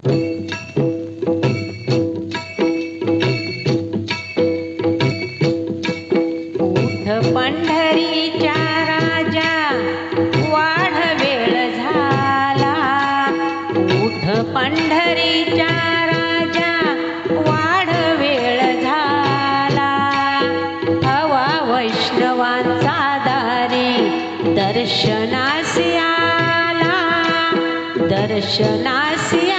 उठ पंढरीच्या राजा वाढ वेळ झाला. उठ पंढरीच्या राजा वाढ वेळ झाला. हवा वैष्णवांचा दारी दर्शनासी आला. दर्शनासी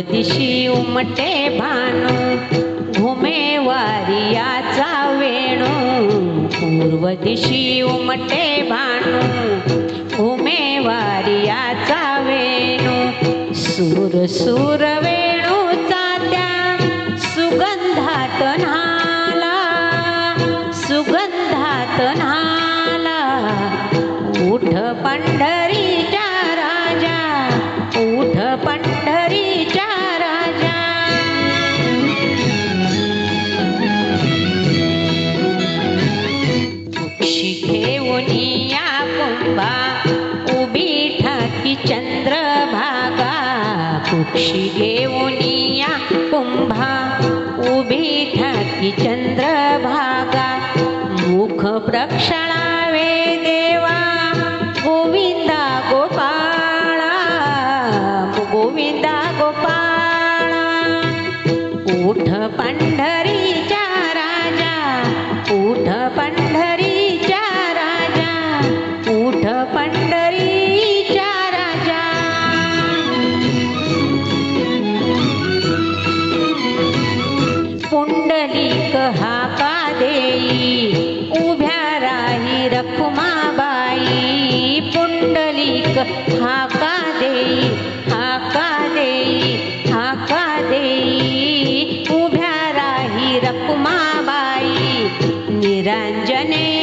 दिशी उमटे भानू घुमे वारियाचा वेणू. पूर्व दिशी उमटे भानू घुमे वारियाचा वेणू. सूर सूर वेणूचा त्या सुगंधात न्हाला सुगंधात न्हाला. उठ पंढरी साक्षी घेऊन या कुंभा उभी ठाकी चंद्रभागा मुख प्रक्षणावे देवा गोविंदा गोपाळा गोविंदा गोपाळा उठ पंढरी पुंडलिक हाका देई उभ्या राही रखुमाबाई. पुंडलिक हाका देई हाका देई हाका देई उभ्या राही रखुमाबाई. निरांजने